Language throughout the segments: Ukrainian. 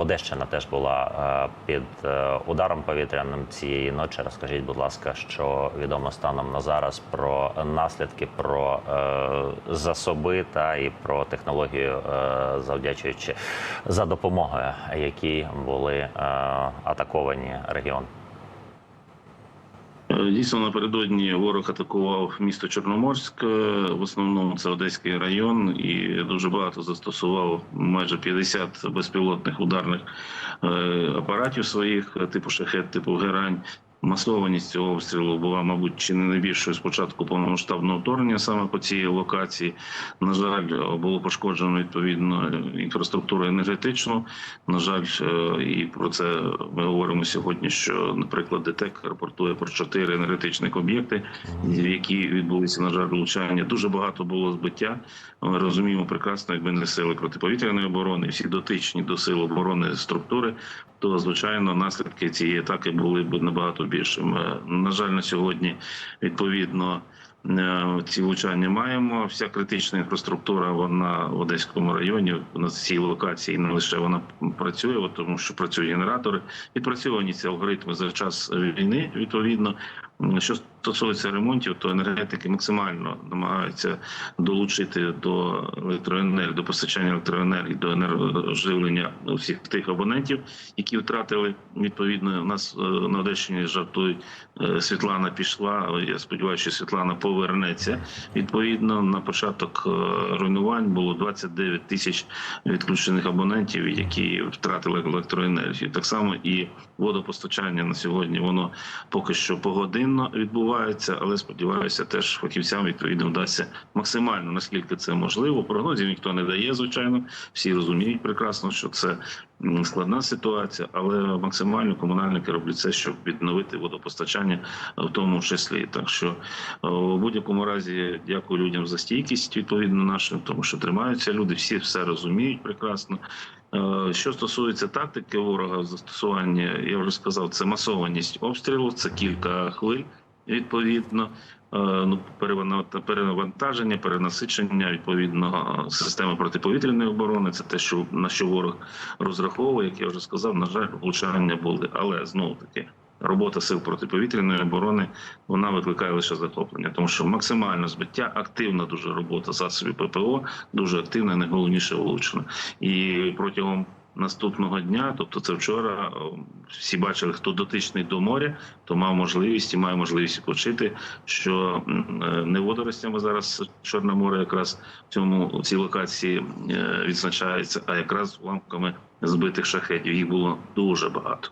Одещина теж була е, під е, ударом повітряним цієї ночі. Розкажіть, будь ласка, що відомо станом на зараз про наслідки, про е, засоби та і про технологію, завдячуючи за допомогою, які були атаковані регіон. Дійсно, напередодні ворог атакував місто Чорноморськ. е, В основному це Одеський район, і дуже багато застосував майже 50 безпілотних ударних е, апаратів своїх, е, типу шахет, типу герань. Масованість цього обстрілу була, мабуть, чи не найбільшою з початку повномасштабного вторгнення саме по цій локації. На жаль, було пошкоджено відповідно інфраструктуру енергетичну. На жаль, е, і про це ми говоримо сьогодні. Що, наприклад, ДТЕК рапортує про чотири енергетичних об'єкти, в які відбулися на жаль влучання. Дуже багато було збиття. Ми розуміємо прекрасно, якби не сили протиповітряної оборони, всі дотичні до сил оборони структури, то звичайно наслідки цієї атаки були б набагато більшими. На жаль, на сьогодні відповідно. е, Ці влучання маємо. Вся критична інфраструктура вона в Одеському районі на цій локації не лише вона працює, тому що працюють генератори, відпрацьовані ці алгоритми за час війни. Відповідно, що стосується ремонтів, то енергетики максимально намагаються долучити до електроенергії, до постачання електроенергії, до енергоживлення всіх тих абонентів, які втратили відповідно. У нас е, на Одещині жартують е, Світлана пішла. Я сподіваюся, що Світлана повернеться. Відповідно, на початок е, руйнувань було 29 тисяч відключених абонентів, які втратили електроенергію. Так само і водопостачання на сьогодні воно поки що погодинно відбувається, але сподіваюся, теж фахівцям відповідно вдасться максимально наскільки це можливо. Прогнозів ніхто не дає, звичайно. Всі розуміють прекрасно, що це складна ситуація, але максимально комунальники роблять все, щоб відновити водопостачання, в тому числі. Так що у будь-якому разі дякую людям за стійкість відповідно нашим, тому що тримаються люди, всі все розуміють прекрасно. Е, Що стосується тактики ворога застосування, я вже сказав, це масованість обстрілу, це кілька хвиль відповідно. Е, Ну, перевантаження, перенасичення відповідно е, системи протиповітряної оборони. Це те, що на що ворог розраховує. Як я вже сказав, на жаль, влучання були, але знову таки. Робота сил протиповітряної оборони вона викликає лише захоплення, тому що максимально збиття, активна дуже робота засобів ППО, дуже активна, найголовніше влучена. І протягом наступного дня, тобто це вчора, всі бачили, хто дотичний до моря, то мав можливість і має можливість почути, що е, не водоростями зараз Чорне море якраз в цьому у цій локації е, відзначається, а якраз уламками збитих шахетів. Їх було дуже багато.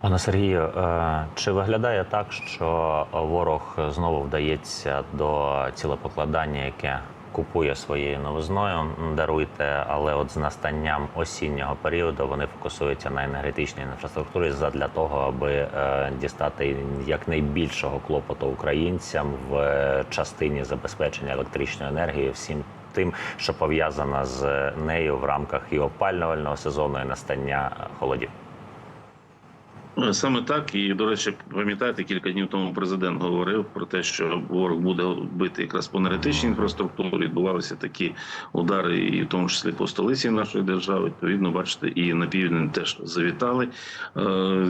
Пане Сергію, е, чи виглядає так, що ворог знову вдається до цілепокладання, яке купує своєю новизною? Даруйте, але от з настанням осіннього періоду вони фокусуються на енергетичній інфраструктурі задля того, аби е, дістати якнайбільшого клопоту українцям в е, частині забезпечення електричної енергії всім. Тим, що пов'язано з нею в рамках і опалювального сезону, і настання холодів. Ну, Саме так і до речі, пам'ятаєте, кілька днів тому президент говорив про те, що ворог буде бити якраз по енергетичній інфраструктурі. Відбувалися такі удари, і в тому числі по столиці нашої держави. Відповідно, бачите, і на південь теж завітали. Е,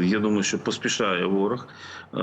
Я думаю, що поспішає ворог. Е,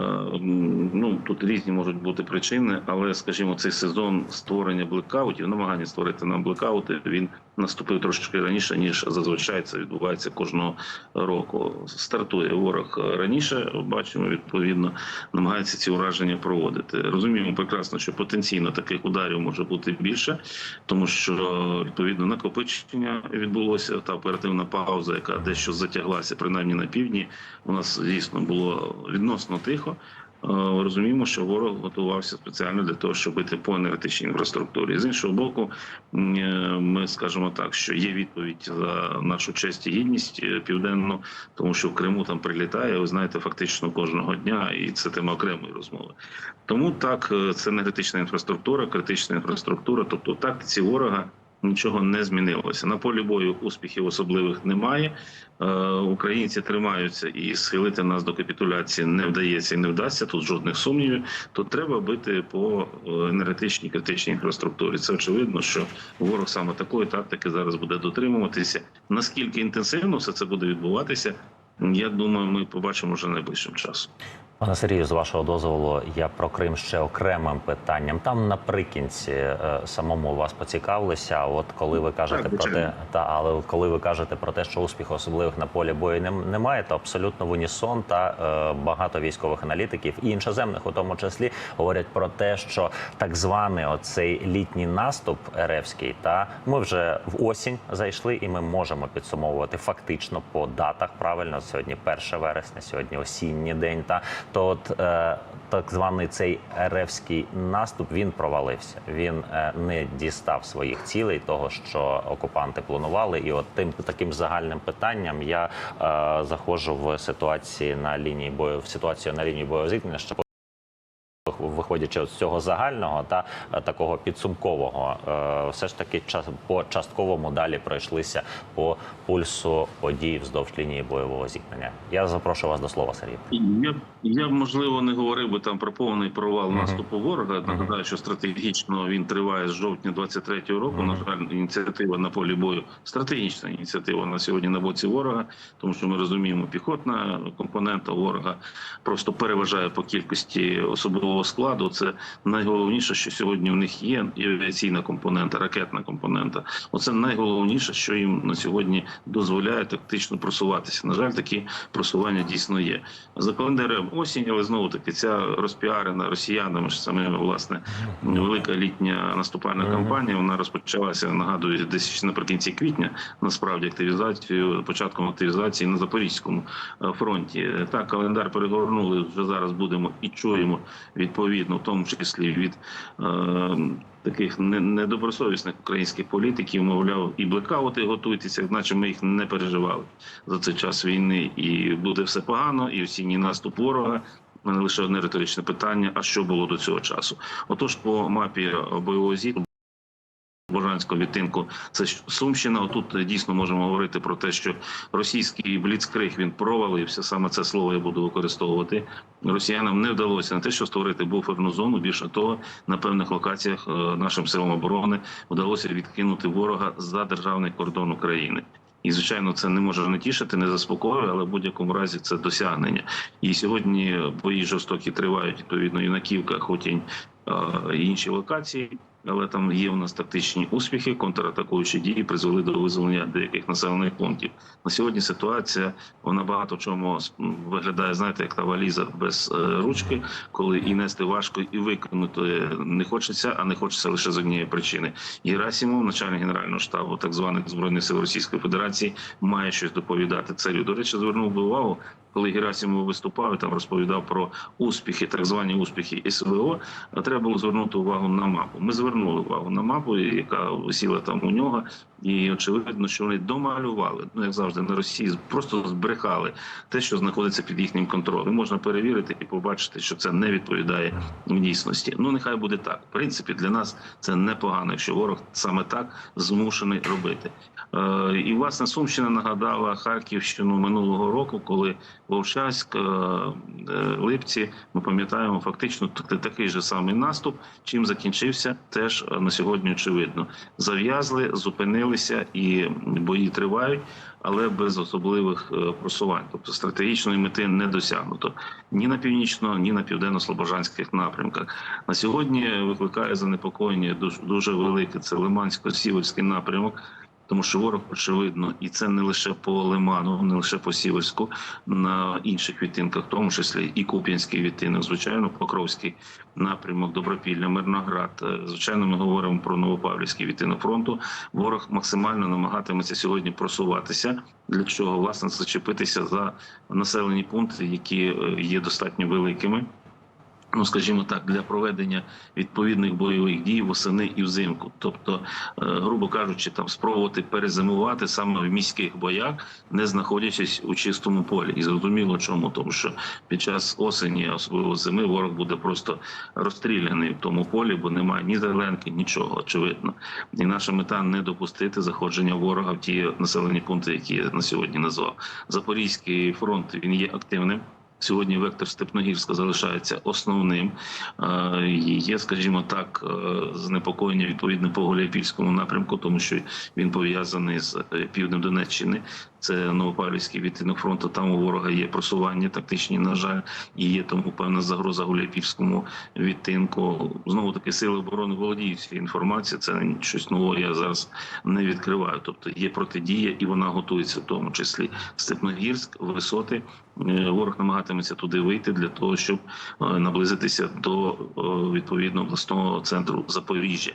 Ну тут різні можуть бути причини, але скажімо, цей сезон створення блекаутів, намагання створити нам блекаути, він наступив трошки раніше ніж зазвичай це відбувається кожного року. Стартує ворог раніше. Бачимо, відповідно, намагається ці ураження проводити. Розуміємо прекрасно, що потенційно таких ударів може бути більше, тому що відповідно накопичення відбулося. Та оперативна пауза, яка дещо затяглася, принаймні на півдні. У нас дійсно було відносно тихо. Е, Розуміємо, що ворог готувався спеціально для того, щоб бити по енергетичній інфраструктурі. З іншого боку, е, ми скажемо так, що є відповідь за нашу честь і гідність е, південну, тому що в Криму там прилітає. Ви знаєте, фактично кожного дня, і це тема окремої розмови. Тому так, це енергетична інфраструктура, критична інфраструктура. Тобто, тактиці ворога нічого не змінилося. На полі бою успіхів особливих немає. Е, Українці тримаються і схилити нас до капітуляції не вдається і не вдасться. Тут жодних сумнівів. То треба бити по е, енергетичній критичній інфраструктурі. Це очевидно, що ворог саме такої тактики зараз буде дотримуватися. Наскільки інтенсивно все це буде відбуватися, я думаю, ми побачимо вже найближчим часом. Пане Сергію, з вашого дозволу, я про Крим ще окремим питанням. Там наприкінці е, самому вас поцікавилися. От коли ви кажете Так, про те, та але коли ви кажете про те, що успіху особливих на полі бою немає, то абсолютно в унісон та е, багато військових аналітиків і іншоземних, у тому числі, говорять про те, що так званий оцей літній наступ РФський, та ми вже в осінь зайшли, і ми можемо підсумовувати фактично по датах. Правильно, сьогодні 1 вересня, сьогодні осінній день. Та то от е, так званий цей РФський наступ він провалився. Він е, не дістав своїх цілей, того що окупанти планували. І от тим таким загальним питанням я е, заходжу в ситуації на лінії бою в ситуацію на лінії бойового зіткнення, що Виходячи з цього загального та е, такого підсумкового, е, все ж таки час по частковому далі пройшлися по пульсу подій вздовж лінії бойового зіткнення. Я запрошую вас до слова, Сергій. Я, я можливо не говорив би там про повний провал Мгм. наступу ворога. Нагадаю, що стратегічно він триває з жовтня 23-го року. Мгм. На жаль, ініціатива на полі бою стратегічна ініціатива на сьогодні на боці ворога, тому що ми розуміємо, піхотна компонента ворога просто переважає по кількості особового складу. Це найголовніше, що сьогодні в них є, і авіаційна компонента, ракетна компонента. Оце найголовніше, що їм на сьогодні дозволяє тактично просуватися. На жаль, такі просування дійсно є. За календарем осінь, але знову таки ця розпіарена росіянами ж самими власне велика літня наступальна кампанія. Вона розпочалася. Нагадую, десь наприкінці квітня. Насправді активізацію, початком активізації на запорізькому е, фронті. Так, календар перегорнули. Вже зараз будемо і чуємо відповідно, в тому числі від. Е, Таких не- недобросовісних українських політиків, мовляв, і блекаути готуйтеся, наче ми їх не переживали за цей час війни, і буде все погано, і осінній наступ ворога. Мене лише одне риторичне питання: а що було до цього часу? Отож, по мапі бойового зіткнення Божанського відтинку це Сумщина. Отут е, дійсно можемо говорити про те, що російський бліцкриг він провалився. Саме це слово я буду використовувати. Росіянам не вдалося не те, що створити буферну зону. Більше того, на певних локаціях е, нашим силам оборони вдалося відкинути ворога за державний кордон України. І звичайно, це не може не тішити, не заспокоює, але в будь-якому разі це досягнення. І сьогодні бої жорстокі тривають відповідно Юнаківка, Хотінь е, і інші локації. Але там є у нас тактичні успіхи, контратакуючі дії призвели до визволення деяких населених пунктів. На сьогодні ситуація вона багато в чому виглядає, знаєте, як та валіза без е, ручки, коли і нести важко, і виконати не хочеться, а не хочеться лише з однієї причини. Герасимов, начальник генерального штабу так званих збройних сил Російської Федерації, має щось доповідати царю. До речі, звернув би увагу, коли Герасимов виступав там розповідав про успіхи, так звані успіхи СВО. Треба було звернути увагу на мапу. Ми звернули увагу на мапу, яка висіла там у нього, і очевидно, що вони домалювали. Ну як завжди на Росії просто збрехали те, що знаходиться під їхнім контролем. Можна перевірити і побачити, що це не відповідає в дійсності. Ну нехай буде так. В принципі, для нас це непогано, якщо ворог саме так змушений робити. Е, і власне Сумщина нагадала Харківщину минулого року, коли Вовчанськ, е, е, Липці, ми пам'ятаємо фактично такий же самий наступ. Чим закінчився, теж е, на сьогодні очевидно. Зав'язли, зупинилися і бої тривають, але без особливих просувань. Тобто стратегічної мети не досягнуто ні на північно, ні на південно-слобожанських напрямках. На сьогодні викликає занепокоєння дуже, дуже велике. Це Лимансько-Сіверський напрямок. Тому що ворог очевидно, і це не лише по Лиману, не лише по Сіверську, на інших відтинках, в тому числі і Куп'янський відтинок, звичайно, Покровський напрямок, Добропілля, Мирноград. Е, Звичайно, ми говоримо про Новопавлівський відтинок фронту. Ворог максимально намагатиметься сьогодні просуватися. Для чого власне зачепитися за населені пункти, які е, є достатньо великими. Ну, скажімо так, для проведення відповідних бойових дій восени і взимку, тобто, е, грубо кажучи, там спробувати перезимувати саме в міських боях, не знаходячись у чистому полі, і зрозуміло, чому тому, що під час осені, особливо зими, ворог буде просто розстріляний в тому полі, бо немає ні зеленки, нічого очевидно. І наша мета не допустити заходження ворога в ті населені пункти, які я на сьогодні назвав. Запорізький фронт він є активним. Сьогодні вектор Степногірська залишається основним. Е, Є, скажімо так, е, занепокоєння відповідне по Гуляйпільському напрямку, тому що він пов'язаний з е, півднем Донеччини. Це Новопавлівський відтинок фронту. Там у ворога є просування тактичні, на жаль, і є тому певна загроза Гуляйпільському відтинку. Знову таки сили оборони володіють цією інформацією. Це щось нового я зараз не відкриваю. Тобто є протидія, і вона готується в тому числі Степногірськ, висоти. Е, Ворог намагатиметься туди вийти для того, щоб е, наблизитися до е, відповідно обласного центру Запоріжжя,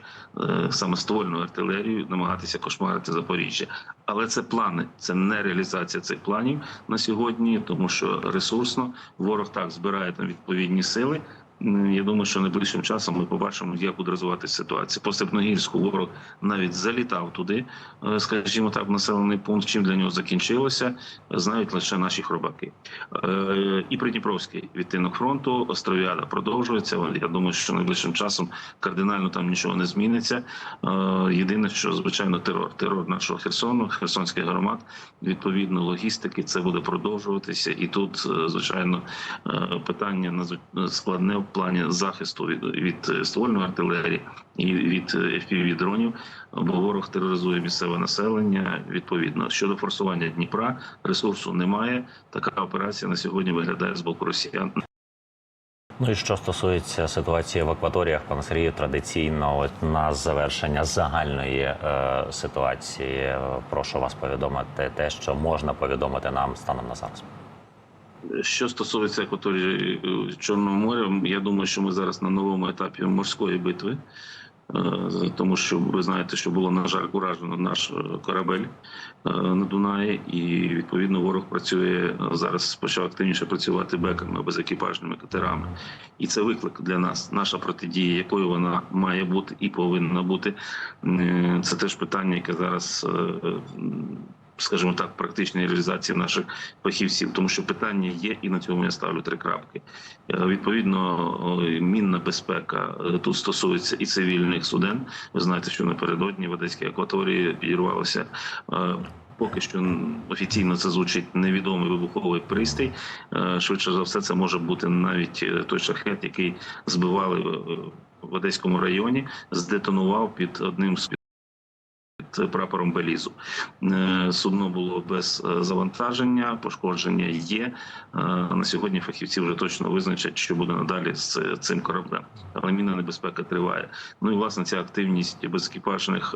саме ствольну артилерію, намагатися кошмарити Запоріжжя. Але це плани, це не реалізація цих планів на сьогодні, тому що ресурсно ворог так збирає там відповідні сили. Я думаю, що найближчим часом ми побачимо, як буде розвиватися ситуація. По Степногірську ворог навіть залітав туди, е, скажімо так, в населений пункт. Чим для нього закінчилося, знають лише наші хробаки. Е, І Придніпровський відтинок фронту, Остров'яда продовжується. Я думаю, що найближчим часом кардинально там нічого не зміниться. Е, Єдине, що звичайно, терор, терор нашого Херсону, херсонських громад, відповідно логістики, це буде продовжуватися. І тут, звичайно, питання складне плані захисту від, від е, ствольної артилерії і від fpv дронів, бо ворог тероризує місцеве населення. Відповідно щодо форсування Дніпра, ресурсу немає. Така операція на сьогодні виглядає з боку росіян Ну і що стосується ситуації в акваторіях, пане Сергію, традиційно от на завершення загальної е, ситуації, е, прошу вас повідомити те, що можна повідомити нам станом на зараз. Що стосується акваторії е, Чорного моря, я думаю, що ми зараз на новому етапі морської битви, Е, тому що ви знаєте, що було на жаль уражено наш е, корабель на Дунаї, і відповідно ворог працює зараз. Почав активніше працювати беками безекіпажними катерами, і це виклик для нас. Наша протидія, якою вона має бути і повинна бути. Це теж питання, яке зараз. Е, Скажімо так, практичної реалізації наших фахівців, тому що питання є, і на цьому я ставлю три крапки. Е, Відповідно, мінна безпека е, тут стосується і цивільних суден. Ви знаєте, що напередодні в Одеській акваторії підірвалося. е, Поки що офіційно це звучить невідомий вибуховий пристрій. Е, Швидше за все, це може бути навіть е, той шахет, який збивали е, в Одеському районі, здетонував під одним з під прапором Белізу. Е, Судно було без е, завантаження, пошкодження є. Е, На сьогодні фахівці вже точно визначать, що буде надалі з цим кораблем. Але мінна небезпека триває. Ну і власне ця активність безекіпажних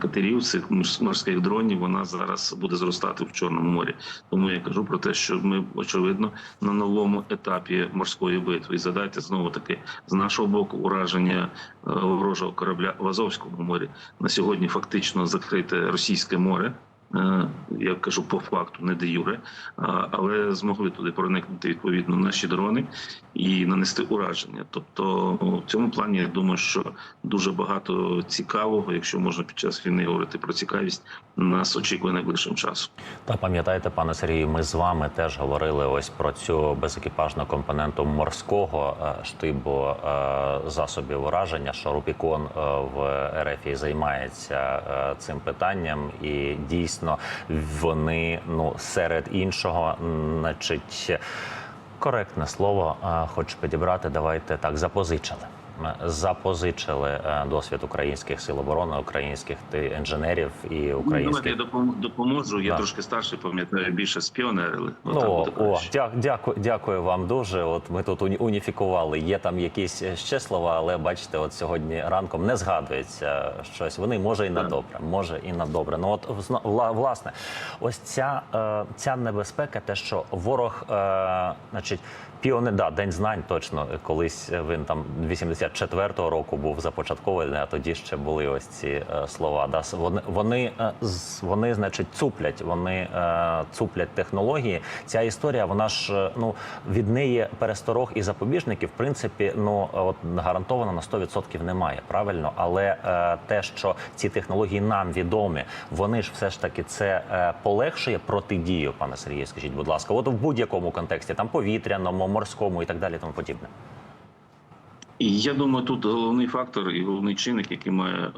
катерів, цих морських дронів, вона зараз буде зростати в Чорному морі. Тому я кажу про те, що ми очевидно на новому етапі морської битви. І задайте знову таки з нашого боку ураження ворожого корабля в Азовському морі на сьогодні фактично закрите російське море. Е, Я кажу по факту, не де юре, але змогли туди проникнути відповідно наші дрони і нанести ураження. Тобто, в цьому плані я думаю, що дуже багато цікавого, якщо можна під час війни говорити про цікавість, нас очікує найближчим часом. Та пам'ятаєте, пане Сергію, ми з вами теж говорили ось про цю безекіпажну компоненту морського е, штибу е, засобів ураження, що Рубікон е, в РФ займається цим питанням, і дійсно вони ну серед іншого, значить. Коректне слово, хоч хочу підібрати. Давайте так запозичили. Запозичили е, досвід українських сил оборони, українських інженерів і Давайте українських я допоможу. Я Да. трошки старший, пам'ятаю більше спіонерили. Ну, о, дя, дякую, дякую вам дуже. От ми тут уні- уніфікували. Є там якісь ще слова, але бачите, от сьогодні ранком не згадується щось. Вони може і на Так. добре, може і на добре. Ну от власне, ось ця, е, ця небезпека, те, що ворог, е, значить, Піони, да, день знань точно. Колись він там 84-го року був започаткований, а тоді ще були ось ці е, слова. Да, вони вони, е, вони, значить, цуплять, вони е, цуплять технології. Ця історія, вона ж е, ну від неї пересторог і запобіжників, в принципі, ну от гарантовано на 100% немає. Правильно, але е, те, що ці технології нам відомі, вони ж все ж таки це е, полегшує протидію, пане Сергію. Скажіть, будь ласка, от в будь-якому контексті, там повітряному, морському і так далі, тому подібне. І я думаю, тут головний фактор і головний чинник, який має е,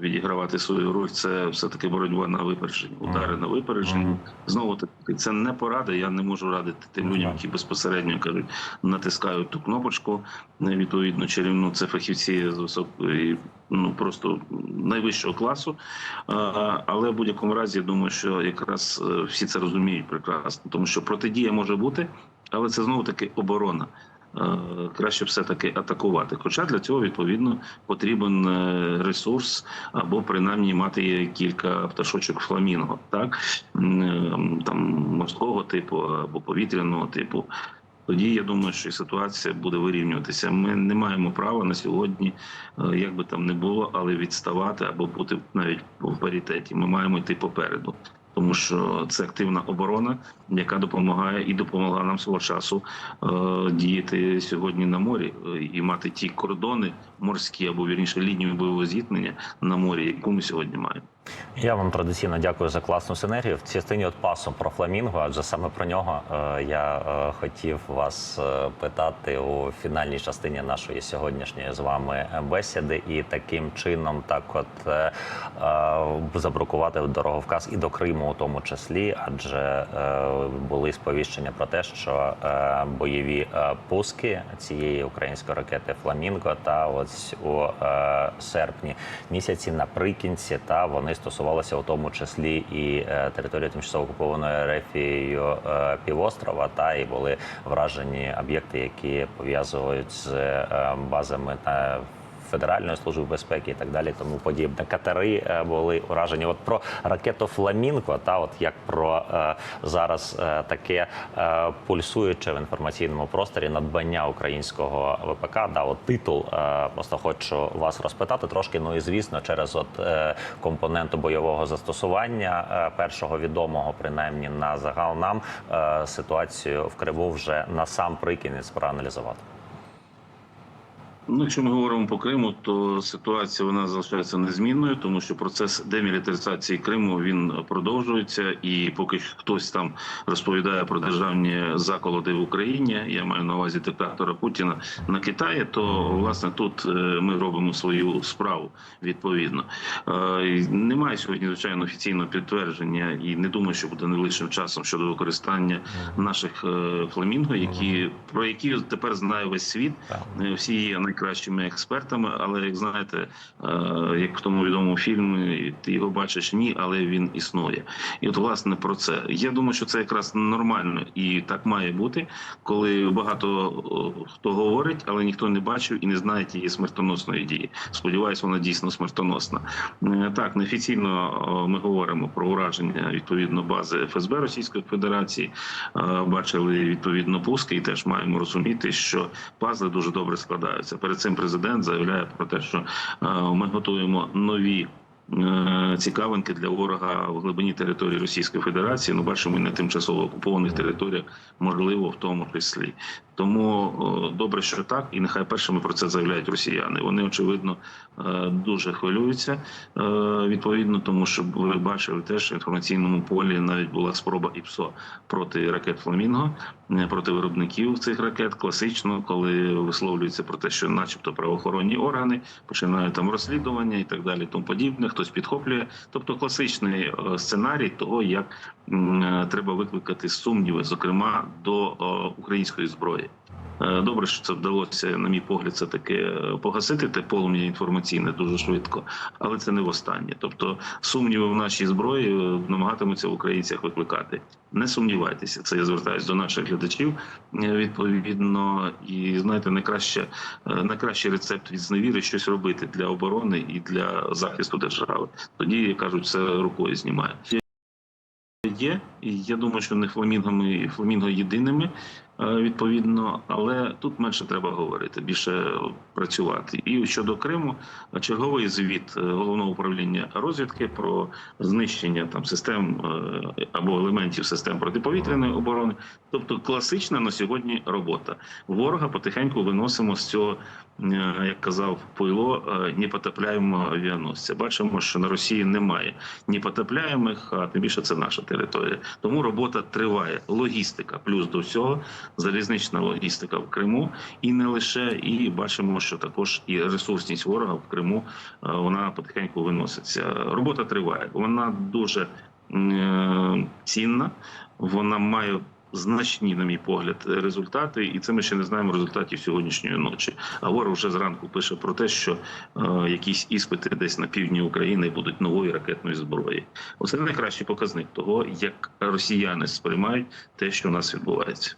відігравати свою роль, це все таки боротьба на випередження, удари на випередження. Знову таки, це не порада. Я не можу радити тим людям, які безпосередньо кажуть, натискають ту кнопочку. е, Відповідно, чарівну це фахівці з високої, ну просто найвищого класу. Е, Але в будь-якому разі я думаю, що якраз всі це розуміють прекрасно, тому що протидія може бути, але це знову таки оборона. Е, Краще все таки атакувати. Хоча для цього відповідно потрібен е, ресурс або принаймні мати кілька пташочок фламінго, так там морського типу або повітряного типу. Тоді я думаю, що і ситуація буде вирівнюватися. Ми не маємо права на сьогодні, е, як би там не було, але відставати або бути навіть в паритеті. Ми маємо йти попереду. Тому що це активна оборона, яка допомагає і допомогла нам свого часу е, діяти сьогодні на морі е, і мати ті кордони морські або вірніше лінію бойового зіткнення на морі, яку ми сьогодні маємо. Я вам традиційно дякую за класну синергію. В частині от пасу про фламінго, адже саме про нього е, я е, хотів вас е, питати у фінальній частині нашої сьогоднішньої з вами бесіди, і таким чином так от забрукувати дороговказ і до Криму, у тому числі, адже були сповіщення про те, що бойові пуски цієї української ракети Фламінго та ось у серпні місяці наприкінці та вони стосувалися у тому числі і е, території тимчасово окупованої Рефією е, півострова, та і були вражені об'єкти, які пов'язують з е, базами та. Федеральної служби безпеки і так далі, тому подібне. Катери е, були уражені. От про ракету Фламінго, та от як про е, зараз е, таке пульсуюче в інформаційному просторі надбання українського ВПК. Да, от титул просто хочу вас розпитати трошки. Ну і звісно, через от компоненту бойового застосування першого відомого, принаймні на загал нам ситуацію в Криму вже на сам прикінець проаналізувати. Ну, якщо ми говоримо по Криму, то ситуація вона залишається незмінною, тому що процес демілітаризації Криму він продовжується, і поки хтось там розповідає про державні заколоти в Україні, я маю на увазі диктатора Путіна на Китаї, то власне тут е, ми робимо свою справу відповідно. Е, Немає сьогодні звичайно офіційного підтвердження, і не думаю, що буде найближчим часом щодо використання наших е, фламінго, які про які тепер знає весь світ. Всі є найкращими експертами, але як знаєте, е, як в тому відомому фільмі, ти його бачиш ні, але він існує. І от власне про це. Я думаю, що це якраз нормально і так має бути, коли багато хто говорить, але ніхто не бачив і не знає тієї смертоносної дії. Сподіваюсь, вона дійсно смертоносна. Е, Так, неофіційно ми говоримо про ураження відповідно бази ФСБ Російської Федерації. Е, Бачили відповідно пуски, і теж маємо розуміти, що пазли дуже добре складаються. Перед цим президент заявляє про те, що е, ми готуємо нові. е, Цікавинки для ворога в глибині території Російської Федерації. Ну, бачимо, і на тимчасово окупованих територіях, можливо, в тому числі. Тому добре, що так, і нехай першими про це заявляють росіяни. Вони очевидно е, дуже хвилюються е, відповідно, тому що ви бачили теж в інформаційному полі навіть була спроба ІПСО проти ракет Фламінго, е, проти виробників цих ракет. Класично, коли висловлюється про те, що, начебто, правоохоронні органи починають там розслідування і так далі, тому подібне. Хтось підхоплює. Тобто класичний сценарій того, як треба викликати сумніви, зокрема до української зброї. Е, Добре, що це вдалося, на мій погляд, це таки е, погасити те полум'я інформаційне дуже швидко, але це не востаннє. Тобто сумніви в нашій зброї е, намагатимуться в українцях викликати. Не сумнівайтеся, це я звертаюся до наших глядачів е, відповідно. І знаєте, найкраще найкращий рецепт від зневіри щось робити для оборони і для захисту держави. Тоді кажуть, все рукою знімає. Є, і я думаю, що не фламінгами фламінго єдиними. Е, відповідно, але тут менше треба говорити, більше працювати. І щодо Криму, черговий звіт е, головного управління розвідки про знищення там систем е, або елементів систем протиповітряної оборони, тобто класична на сьогодні робота. Ворога потихеньку виносимо з цього, е, як казав Пойло, е, непотопляємого авіаносця. Бачимо, що на Росії немає непотопляємих, а тим більше це наша територія. Тому робота триває. Логістика, плюс до всього, залізнична логістика в Криму, і не лише. І бачимо, що також і ресурсність ворога в Криму е, вона потихеньку виноситься. Робота триває. Вона дуже е, цінна. Вона має значні, на мій погляд, результати, і це ми ще не знаємо результатів сьогоднішньої ночі. А ворог вже зранку пише про те, що е, якісь іспити десь на півдні України будуть нової ракетної зброї. Оце найкращий показник того, як росіяни сприймають те, що у нас відбувається.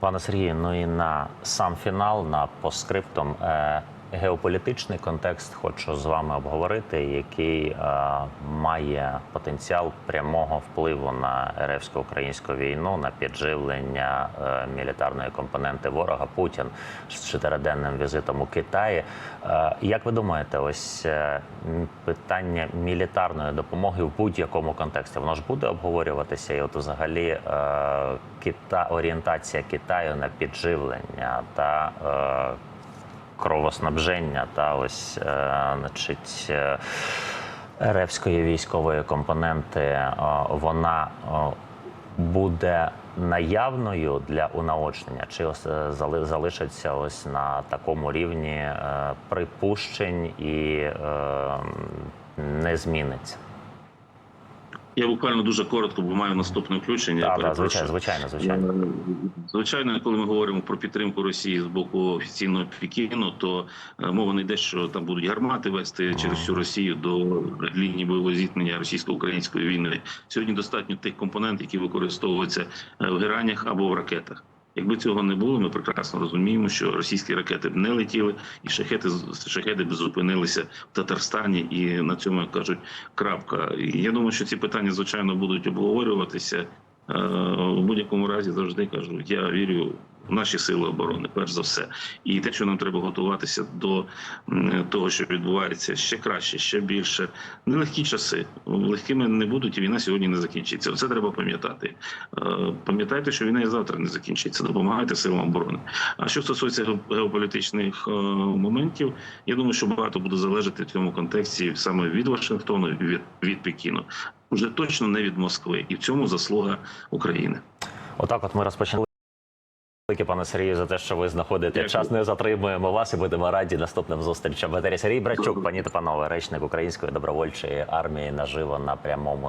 Пане Сергію, ну і на сам фінал, на постскриптум, е, геополітичний контекст хочу з вами обговорити, який е, має потенціал прямого впливу на РФсько-українську війну, на підживлення е, мілітарної компоненти ворога Путін з чотириденним візитом у Китаї. Е, як ви думаєте, ось питання мілітарної допомоги в будь-якому контексті воно ж буде обговорюватися, і от взагалі Кита орієнтація Китаю на підживлення та кровоснабження та ось е, значить. е, РФської військової компоненти е, вона буде наявною для унаочнення, чи залишиться ось на такому рівні припущень і не зміниться? Я буквально дуже коротко, бо маю наступне включення. Да, так, звичайно, звичайно, звичайно. Е, Звичайно, коли ми говоримо про підтримку Росії з боку офіційного Пекіну, то е, мова не йде, що там будуть гармати вести через всю Росію до лінії бойового зіткнення російсько-української війни. Сьогодні достатньо тих компонентів, які використовуються е, в геранях або в ракетах. Якби цього не було, ми прекрасно розуміємо, що російські ракети б не летіли, і шахети шахеди б зупинилися в Татарстані, і на цьому як кажуть крапка. Я думаю, що ці питання звичайно будуть обговорюватися. Е, В будь-якому разі завжди кажу, я вірю наші сили оборони, перш за все, і те, що нам треба готуватися до того, що відбувається ще краще, ще більше. Нелегкі часи легкими не будуть, і війна сьогодні не закінчиться. Це треба пам'ятати. Е, Пам'ятайте, що війна і завтра не закінчиться. Допомагайте силам оборони. А що стосується геополітичних е, моментів, я думаю, що багато буде залежати в цьому контексті саме від Вашингтону, від, від Пекіну. Вже точно не від Москви, і в цьому заслуга України. Отак, от ми розпочали. Велике пане Сергію за те, що ви знаходите Дякую. час. Не затримуємо вас і будемо раді наступним зустрічам. Ветері Сергій Брачук, пані та панове, речник Української добровольчої армії наживо на прямому